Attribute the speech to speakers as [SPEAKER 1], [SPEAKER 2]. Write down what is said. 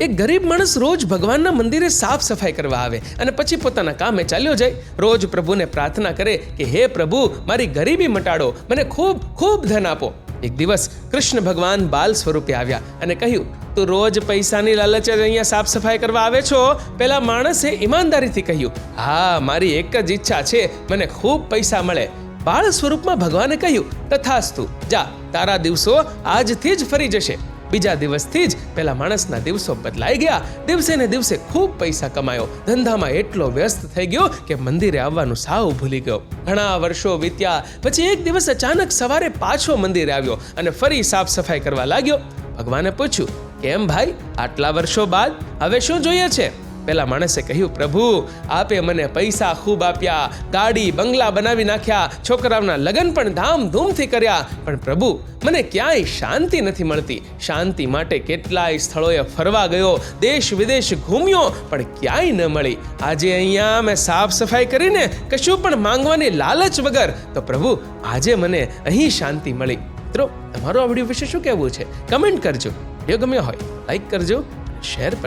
[SPEAKER 1] એક ગરીબ માણસ રોજ ભગવાનના મંદિરે સાફ સફાઈ કરવા આવે અને પછી પોતાના કામે ચાલ્યો જાય. રોજ પ્રભુને પ્રાર્થના કરે કે, હે પ્રભુ, મારી ગરીબી મટાડો, મને ખૂબ ખૂબ ધન આપો. એક દિવસ કૃષ્ણ ભગવાન બાલ સ્વરૂપે આવ્યા અને કહ્યું, તું રોજ પૈસાની લાલચે અહીંયા સાફ સફાઈ કરવા આવે છો? પેલા માણસે ઈમાનદારીથી કહ્યું, હા, મારી એક જ ઈચ્છા છે, મને ખૂબ પૈસા મળે. બાળ સ્વરૂપમાં ભગવાને કહ્યું, તથાસ્તુ, જા, તારા દિવસો આજથી જ ફરી જશે. બીજા દિવસથી જ પેલા માણસના દિવસો બદલાઈ ગયા. દિવસે ને દિવસે ખૂબ પૈસા કમાયો. ધંધામાં એટલો વ્યસ્ત થઈ ગયો કે મંદિરે આવવાનું સાવ ભૂલી ગયો. ઘણા વર્ષો વીત્યા, પછી એક દિવસ અચાનક સવારે પાછો મંદિરે આવ્યો અને ફરી સાફ સફાઈ કરવા લાગ્યો. ભગવાને પૂછ્યું, કેમ ભાઈ? આટલા વર્ષો બાદ? હવે શું જોઈએ છે? પેલા માણસે કહ્યું, પ્રભુ, આપે મને પૈસા ખૂબ આપ્યા ગાડી બંગલા બનાવી નાખ્યા, છોકરાઓના લગ્ન પણ ધામધૂમથી કર્યા. પણ પ્રભુ, મને ક્યાંય શાંતિ નથી મળતી. શાંતિ માટે કેટલાય સ્થળોએ ફરવા ગયો, દેશ વિદેશ ઘૂમ્યો, પણ ક્યાંય ન મળી. આજે અહીંયા મેં સાફ સફાઈ કરીને કશું પણ માંગવાની લાલચ વગર. તો પ્રભુ, આજે મને અહીં શાંતિ મળી. મિત્રો, તમારો આ વીડિયો વિશે શું કહેવું છે? કમેન્ટ કરજો. વીડિયો ગમ્યો હોય, લાઈક કરજો શેર પણ